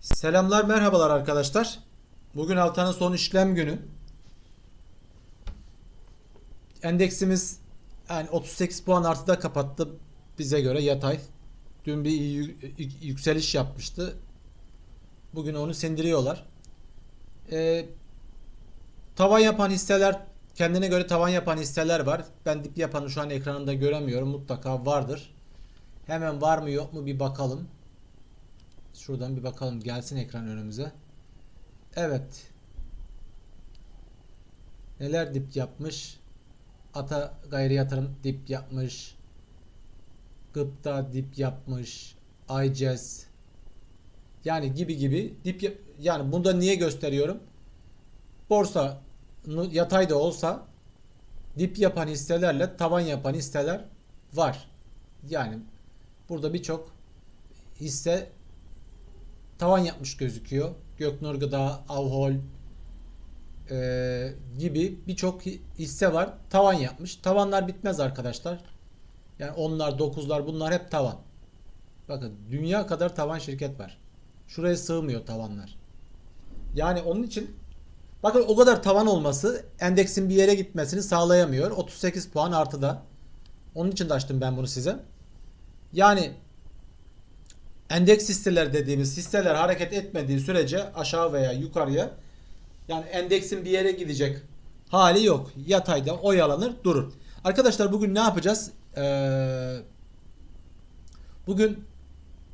Selamlar merhabalar arkadaşlar. Bugün haftanın son işlem günü. Endeksimiz yani 38 puan artıda kapattı bize göre yatay. Dün bir yü- yü- yükseliş yapmıştı. Bugün onu sindiriyorlar. Ee, tavan yapan hisseler kendine göre tavan yapan hisseler var. Ben dip yapanı şu an ekranında göremiyorum. Mutlaka vardır. Hemen var mı yok mu bir bakalım. Şuradan bir bakalım gelsin ekran önümüze. Evet. Neler dip yapmış? Ata gayri yatırım dip yapmış. Gıpta dip yapmış. iCez. Yani gibi gibi dip yap- yani bunda niye gösteriyorum? Borsa yatay da olsa dip yapan hisselerle tavan yapan hisseler var. Yani burada birçok hisse tavan yapmış gözüküyor. Göknur Gıda, Avhol eee, gibi birçok hi- hisse var. Tavan yapmış. Tavanlar bitmez arkadaşlar. Yani onlar, dokuzlar bunlar hep tavan. Bakın dünya kadar tavan şirket var. Şuraya sığmıyor tavanlar. Yani onun için bakın o kadar tavan olması endeksin bir yere gitmesini sağlayamıyor. 38 puan artıda. Onun için de açtım ben bunu size. Yani endeks hisseler dediğimiz hisseler hareket etmediği sürece aşağı veya yukarıya yani endeksin bir yere gidecek hali yok. Yatayda oyalanır durur. Arkadaşlar bugün ne yapacağız? Ee, bugün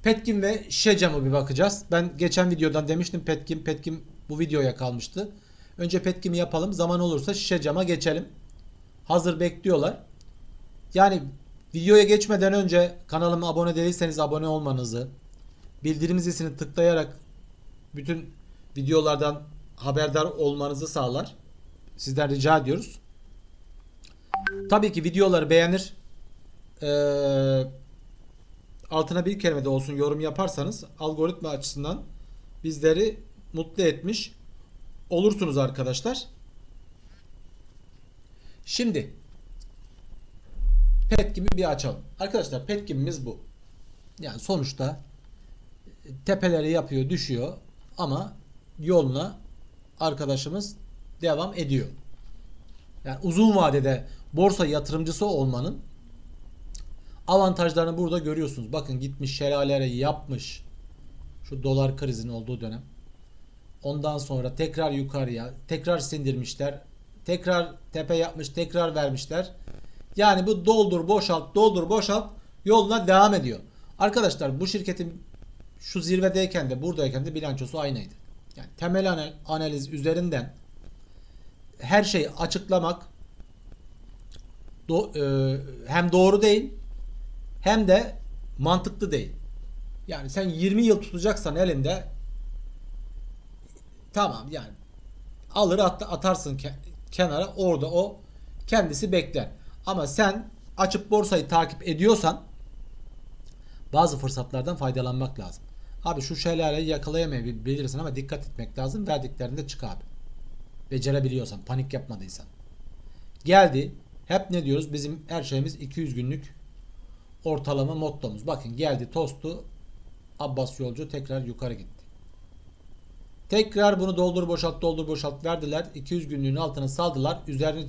Petkim ve şişe camı bir bakacağız. Ben geçen videodan demiştim Petkim Petkim bu videoya kalmıştı. Önce Petkim'i yapalım. Zaman olursa şişe cama geçelim. Hazır bekliyorlar. Yani videoya geçmeden önce kanalıma abone değilseniz abone olmanızı, bildirim zilini tıklayarak bütün videolardan haberdar olmanızı sağlar. Sizden rica ediyoruz. Tabii ki videoları beğenir. Ee, altına bir kelime de olsun yorum yaparsanız algoritma açısından bizleri mutlu etmiş olursunuz arkadaşlar. Şimdi Petkim'i bir açalım. Arkadaşlar Petkim'imiz bu. Yani sonuçta tepeleri yapıyor, düşüyor ama yoluna arkadaşımız devam ediyor. Yani uzun vadede borsa yatırımcısı olmanın avantajlarını burada görüyorsunuz. Bakın gitmiş şelalere yapmış. Şu dolar krizinin olduğu dönem. Ondan sonra tekrar yukarıya, tekrar sindirmişler. Tekrar tepe yapmış, tekrar vermişler. Yani bu doldur boşalt, doldur boşalt yoluna devam ediyor. Arkadaşlar bu şirketin şu zirvedeyken de buradayken de bilançosu aynıydı. Yani temel anal- analiz üzerinden her şeyi açıklamak do- e, hem doğru değil hem de mantıklı değil. Yani sen 20 yıl tutacaksan elinde tamam yani alır at- atarsın ke- kenara orada o kendisi bekler. Ama sen açıp borsayı takip ediyorsan bazı fırsatlardan faydalanmak lazım. Abi şu şelaleyi yakalayamayabilirsin ama dikkat etmek lazım. Verdiklerinde çık abi. Becerebiliyorsan, panik yapmadıysan. Geldi. Hep ne diyoruz? Bizim her şeyimiz 200 günlük ortalama mottomuz. Bakın geldi tostu. Abbas Yolcu tekrar yukarı gitti. Tekrar bunu doldur boşalt doldur boşalt verdiler. 200 günlüğün altına saldılar. Üzerine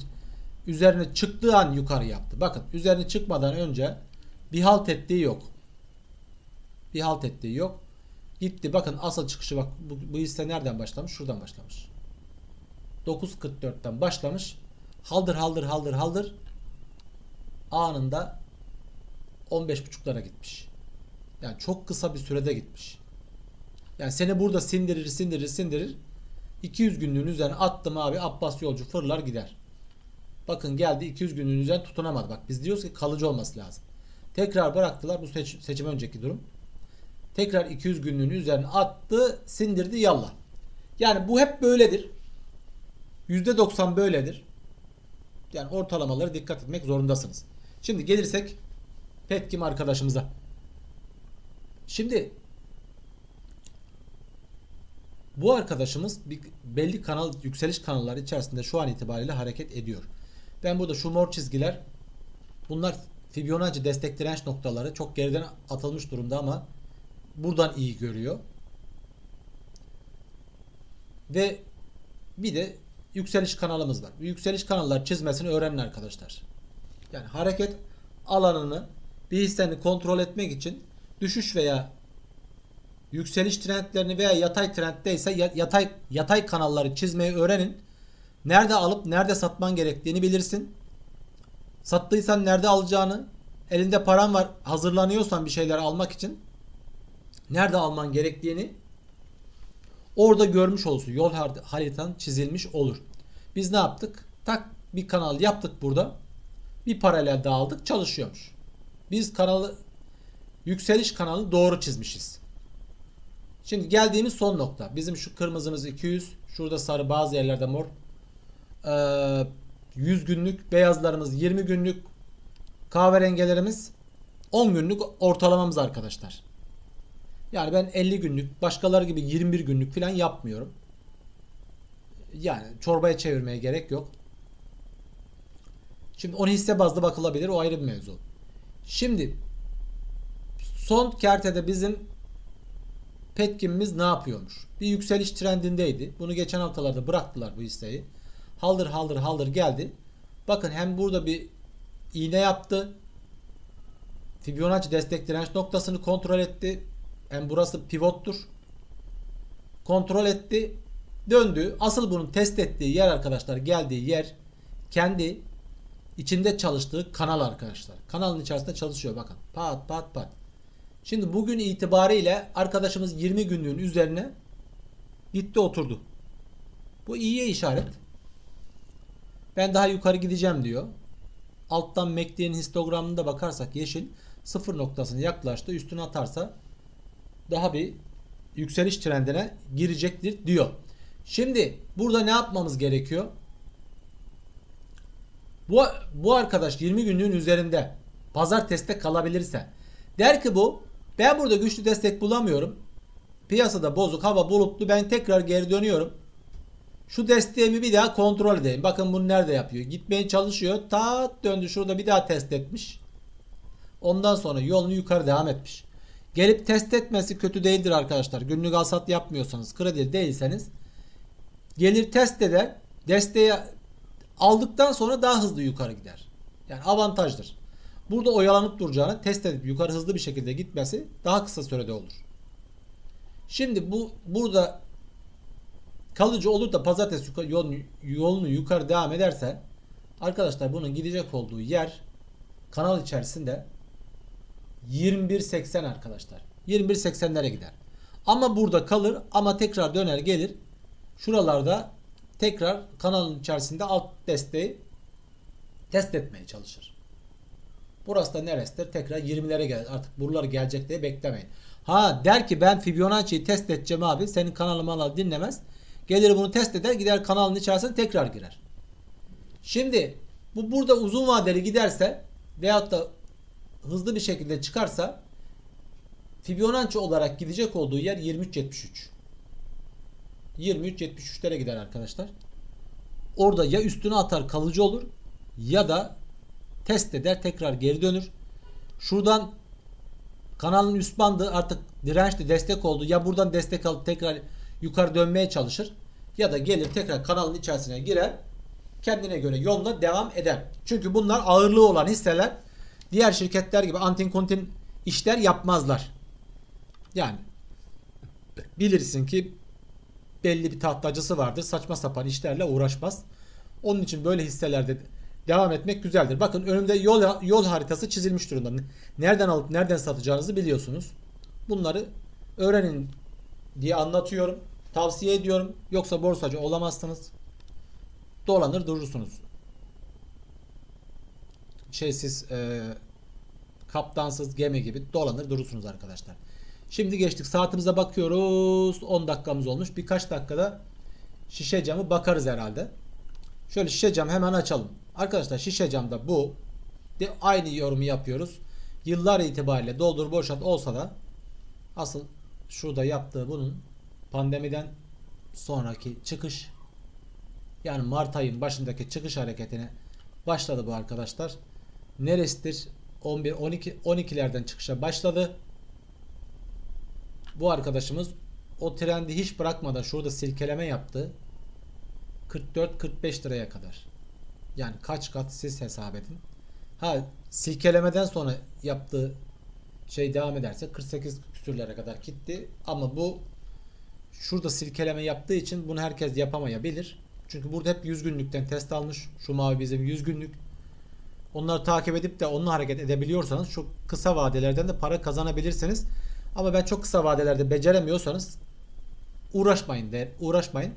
üzerine çıktığı an yukarı yaptı. Bakın üzerine çıkmadan önce bir halt ettiği yok. Bir halt ettiği yok. Gitti bakın asıl çıkışı bak bu, bu hisse nereden başlamış? Şuradan başlamış. 9.44'ten başlamış. Haldır haldır haldır haldır anında 15.5'lara gitmiş. Yani çok kısa bir sürede gitmiş. Yani seni burada sindirir sindirir sindirir. 200 günlüğün üzerine attım abi Abbas yolcu fırlar gider. Bakın geldi 200 günlüğün üzerine tutunamadı. Bak biz diyoruz ki kalıcı olması lazım. Tekrar bıraktılar bu seç, seçim önceki durum. Tekrar 200 günlüğünü üzerine attı, sindirdi yallah. Yani bu hep böyledir. %90 böyledir. Yani ortalamaları dikkat etmek zorundasınız. Şimdi gelirsek Petkim arkadaşımıza. Şimdi bu arkadaşımız bir belli kanal yükseliş kanalları içerisinde şu an itibariyle hareket ediyor. Ben burada şu mor çizgiler bunlar Fibonacci destek direnç noktaları çok geriden atılmış durumda ama buradan iyi görüyor. Ve bir de yükseliş kanalımız var. Yükseliş kanallar çizmesini öğrenin arkadaşlar. Yani hareket alanını bir hissenin kontrol etmek için düşüş veya yükseliş trendlerini veya yatay trenddeyse ya- yatay yatay kanalları çizmeyi öğrenin. Nerede alıp nerede satman gerektiğini bilirsin. Sattıysan nerede alacağını, elinde paran var, hazırlanıyorsan bir şeyler almak için nerede alman gerektiğini orada görmüş olsun. Yol har- haritan çizilmiş olur. Biz ne yaptık? Tak bir kanal yaptık burada. Bir paralel daha aldık çalışıyormuş. Biz kanalı yükseliş kanalı doğru çizmişiz. Şimdi geldiğimiz son nokta. Bizim şu kırmızımız 200. Şurada sarı bazı yerlerde mor. Ee, 100 günlük. Beyazlarımız 20 günlük. Kahverengelerimiz 10 günlük ortalamamız arkadaşlar. Yani ben 50 günlük başkaları gibi 21 günlük falan yapmıyorum. Yani çorbaya çevirmeye gerek yok. Şimdi onu hisse bazlı bakılabilir. O ayrı bir mevzu. Şimdi son kertede bizim Petkim'imiz ne yapıyormuş? Bir yükseliş trendindeydi. Bunu geçen haftalarda bıraktılar bu hisseyi. Haldır haldır haldır geldi. Bakın hem burada bir iğne yaptı. Fibonacci destek direnç noktasını kontrol etti. Hem burası pivottur. Kontrol etti. Döndü. Asıl bunun test ettiği yer arkadaşlar geldiği yer kendi içinde çalıştığı kanal arkadaşlar. Kanalın içerisinde çalışıyor bakın. Pat pat pat. Şimdi bugün itibariyle arkadaşımız 20 günlüğün üzerine gitti oturdu. Bu iyiye işaret. Ben daha yukarı gideceğim diyor. Alttan MACD'nin histogramına da bakarsak yeşil sıfır noktasına yaklaştı. Üstüne atarsa daha bir yükseliş trendine girecektir diyor. Şimdi burada ne yapmamız gerekiyor? Bu, bu arkadaş 20 günlüğün üzerinde pazar teste kalabilirse der ki bu ben burada güçlü destek bulamıyorum. Piyasada bozuk hava bulutlu ben tekrar geri dönüyorum. Şu desteğimi bir daha kontrol edeyim. Bakın bunu nerede yapıyor. Gitmeye çalışıyor. Ta döndü şurada bir daha test etmiş. Ondan sonra yolunu yukarı devam etmiş. Gelip test etmesi kötü değildir arkadaşlar. Günlük alsat yapmıyorsanız, kredi değilseniz gelir test eder. Desteği aldıktan sonra daha hızlı yukarı gider. Yani avantajdır. Burada oyalanıp duracağını test edip yukarı hızlı bir şekilde gitmesi daha kısa sürede olur. Şimdi bu burada kalıcı olur da pazartesi yukarı, yolunu, yolunu yukarı devam ederse arkadaşlar bunun gidecek olduğu yer kanal içerisinde 21.80 arkadaşlar. 21.80'lere gider. Ama burada kalır ama tekrar döner gelir. Şuralarda tekrar kanalın içerisinde alt desteği test etmeye çalışır. Burası da neresidir? Tekrar 20'lere gelir. Artık buralar gelecek diye beklemeyin. Ha der ki ben Fibonacci'yi test edeceğim abi. Senin kanalı al dinlemez. Gelir bunu test eder gider kanalın içerisine tekrar girer. Şimdi bu burada uzun vadeli giderse veyahut da hızlı bir şekilde çıkarsa Fibonacci olarak gidecek olduğu yer 23.73. 23.73'lere gider arkadaşlar. Orada ya üstüne atar kalıcı olur ya da test eder tekrar geri dönür. Şuradan kanalın üst bandı artık dirençli destek oldu. Ya buradan destek alıp tekrar yukarı dönmeye çalışır ya da gelir tekrar kanalın içerisine girer. Kendine göre yoluna devam eder. Çünkü bunlar ağırlığı olan hisseler diğer şirketler gibi antin kontin işler yapmazlar. Yani bilirsin ki belli bir tahtacısı vardır. Saçma sapan işlerle uğraşmaz. Onun için böyle hisselerde devam etmek güzeldir. Bakın önümde yol yol haritası çizilmiş durumda. Nereden alıp nereden satacağınızı biliyorsunuz. Bunları öğrenin diye anlatıyorum. Tavsiye ediyorum. Yoksa borsacı olamazsınız. Dolanır durursunuz. Şeysiz e, kaptansız gemi gibi dolanır durursunuz arkadaşlar. Şimdi geçtik. Saatimize bakıyoruz. 10 dakikamız olmuş. Birkaç dakikada şişe camı bakarız herhalde. Şöyle şişe cam hemen açalım. Arkadaşlar şişe camda bu. De aynı yorumu yapıyoruz. Yıllar itibariyle doldur boşalt olsa da asıl şurada yaptığı bunun pandemiden sonraki çıkış yani Mart ayın başındaki çıkış hareketine başladı bu arkadaşlar. Neresidir? 11 12 12'lerden çıkışa başladı. Bu arkadaşımız o trendi hiç bırakmadan şurada silkeleme yaptı. 44-45 liraya kadar. Yani kaç kat siz hesap edin. Ha silkelemeden sonra yaptığı şey devam ederse 48 küsürlere kadar gitti. Ama bu şurada silkeleme yaptığı için bunu herkes yapamayabilir. Çünkü burada hep 100 günlükten test almış. Şu mavi bizim 100 günlük. Onları takip edip de onunla hareket edebiliyorsanız şu kısa vadelerden de para kazanabilirsiniz. Ama ben çok kısa vadelerde beceremiyorsanız uğraşmayın der, uğraşmayın.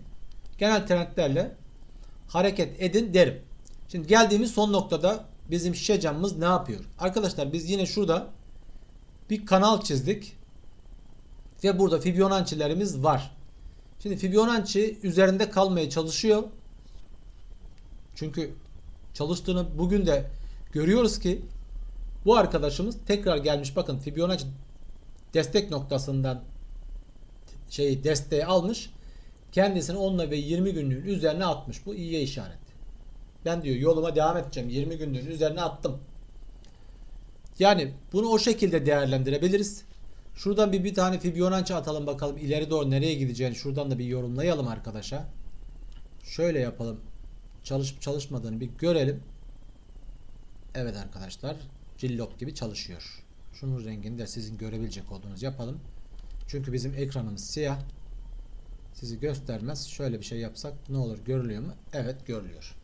Genel trendlerle hareket edin derim. Şimdi geldiğimiz son noktada bizim şişe camımız ne yapıyor? Arkadaşlar biz yine şurada bir kanal çizdik. Ve burada Fibonacci'lerimiz var. Şimdi Fibonacci üzerinde kalmaya çalışıyor. Çünkü çalıştığını bugün de görüyoruz ki bu arkadaşımız tekrar gelmiş bakın Fibonacci destek noktasından şeyi desteği almış. Kendisini 10 ve 20 günlüğün üzerine atmış. Bu iyiye işaret. Ben diyor yoluma devam edeceğim. 20 günlüğün üzerine attım. Yani bunu o şekilde değerlendirebiliriz. Şuradan bir bir tane Fibonacci atalım bakalım ileri doğru nereye gideceğini şuradan da bir yorumlayalım arkadaşa. Şöyle yapalım. Çalışıp çalışmadığını bir görelim. Evet arkadaşlar. Cillop gibi çalışıyor. Şunun rengini de sizin görebilecek olduğunuz yapalım. Çünkü bizim ekranımız siyah. Sizi göstermez. Şöyle bir şey yapsak ne olur görülüyor mu? Evet görülüyor.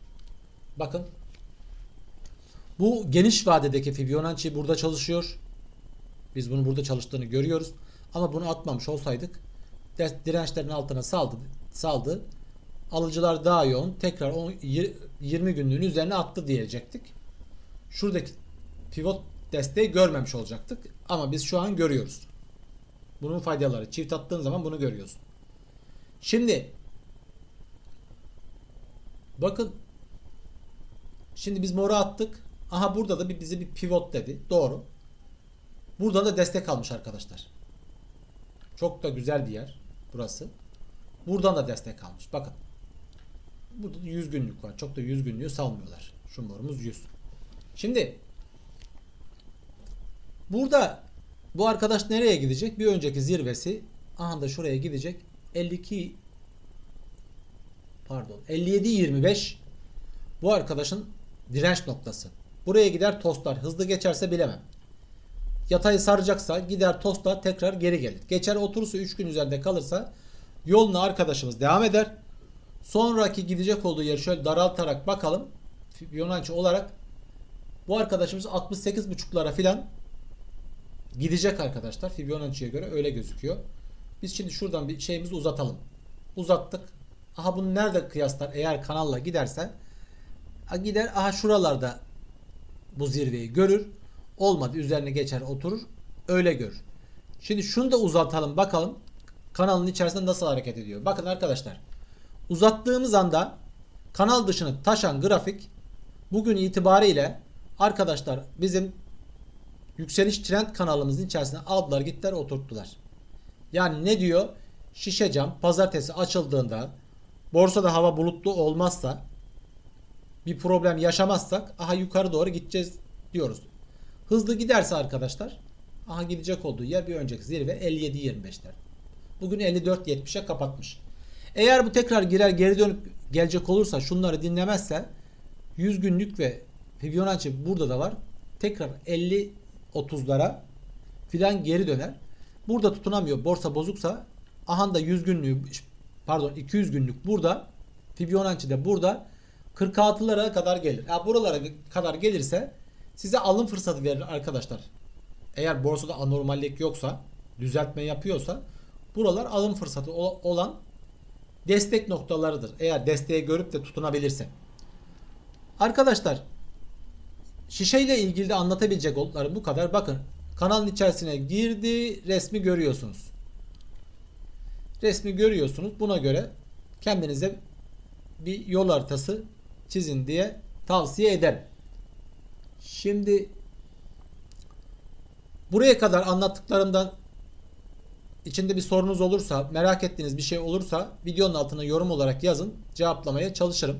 Bakın. Bu geniş vadedeki Fibonacci burada çalışıyor. Biz bunu burada çalıştığını görüyoruz. Ama bunu atmamış olsaydık dirençlerin altına saldı. saldı. Alıcılar daha yoğun. Tekrar 10, 20 günlüğün üzerine attı diyecektik. Şuradaki pivot desteği görmemiş olacaktık. Ama biz şu an görüyoruz. Bunun faydaları. Çift attığın zaman bunu görüyorsun. Şimdi bakın şimdi biz mora attık. Aha burada da bir bize bir pivot dedi. Doğru. Burada da destek almış arkadaşlar. Çok da güzel bir yer burası. Buradan da destek almış. Bakın. Burada da 100 günlük var. Çok da 100 günlüğü salmıyorlar. Şu morumuz 100. Şimdi burada bu arkadaş nereye gidecek? Bir önceki zirvesi aha da şuraya gidecek. 52 pardon 57 25 bu arkadaşın direnç noktası. Buraya gider tostlar. Hızlı geçerse bilemem. Yatayı saracaksa gider tosta tekrar geri gelir. Geçer oturursa 3 gün üzerinde kalırsa yoluna arkadaşımız devam eder. Sonraki gidecek olduğu yeri şöyle daraltarak bakalım. Fibonacci olarak bu arkadaşımız 68.5'lara filan gidecek arkadaşlar. Fibonacci'ye göre öyle gözüküyor. Biz şimdi şuradan bir şeyimizi uzatalım. Uzattık. Aha bunu nerede kıyaslar? Eğer kanalla giderse gider aha şuralarda bu zirveyi görür. Olmadı üzerine geçer oturur. Öyle görür. Şimdi şunu da uzatalım bakalım. Kanalın içerisinde nasıl hareket ediyor. Bakın arkadaşlar. Uzattığımız anda kanal dışını taşan grafik bugün itibariyle arkadaşlar bizim yükseliş trend kanalımızın içerisine aldılar gittiler oturttular. Yani ne diyor? Şişe cam pazartesi açıldığında borsada hava bulutlu olmazsa bir problem yaşamazsak aha yukarı doğru gideceğiz diyoruz. Hızlı giderse arkadaşlar aha gidecek olduğu yer bir önceki zirve 57-25'ler. Bugün 54-70'e kapatmış. Eğer bu tekrar girer geri dönüp gelecek olursa şunları dinlemezse 100 günlük ve Fibonacci burada da var. Tekrar 50-30'lara filan geri döner. Burada tutunamıyor. Borsa bozuksa aha da 100 günlüğü pardon 200 günlük burada Fibonacci de burada 46'lara kadar gelir. Ya buralara kadar gelirse size alım fırsatı verir arkadaşlar. Eğer borsada anormallik yoksa, düzeltme yapıyorsa buralar alım fırsatı olan destek noktalarıdır. Eğer desteği görüp de tutunabilirse. Arkadaşlar şişeyle ilgili de anlatabilecek olduklarım bu kadar. Bakın kanalın içerisine girdi resmi görüyorsunuz. Resmi görüyorsunuz. Buna göre kendinize bir yol haritası çizin diye tavsiye ederim. Şimdi buraya kadar anlattıklarımdan içinde bir sorunuz olursa, merak ettiğiniz bir şey olursa videonun altına yorum olarak yazın. Cevaplamaya çalışırım.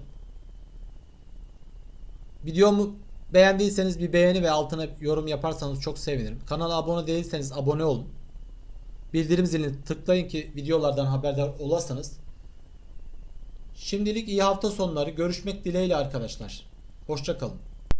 Videomu beğendiyseniz bir beğeni ve altına yorum yaparsanız çok sevinirim. Kanala abone değilseniz abone olun. bildirim zilini tıklayın ki videolardan haberdar olasınız. Şimdilik iyi hafta sonları. Görüşmek dileğiyle arkadaşlar. Hoşçakalın.